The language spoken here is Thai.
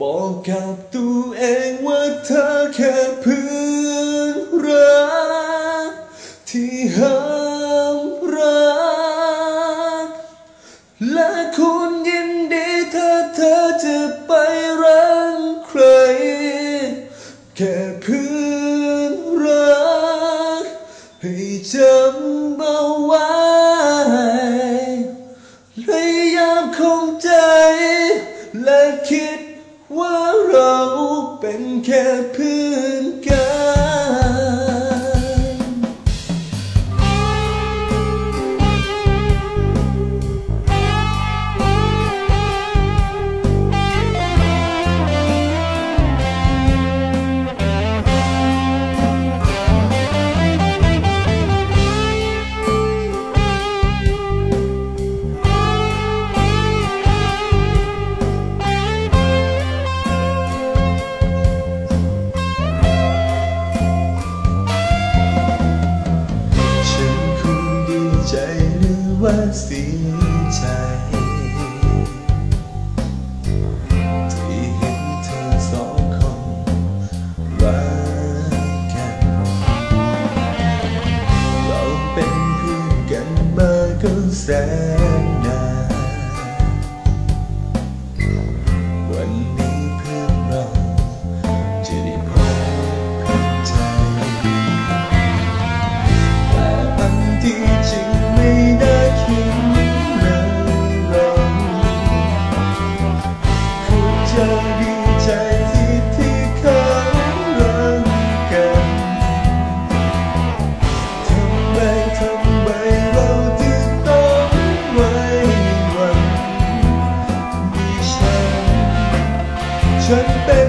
บอกกับตัวเองว่าเธอแค่เพื่อนรักที่ห้ามรัก และคุณยินดีถ้าเธอจะไปรักใคร แค่เพื่อนรัก ให้จำเอาไว้และยามคงใจและคิด ว่าเราเป็นแค่เพื่อนกัน รือ คงดีใจที่ที่เขารักกันทำไมทำไมเราถึงต้องไว้วันมีฉัน ฉันเป็น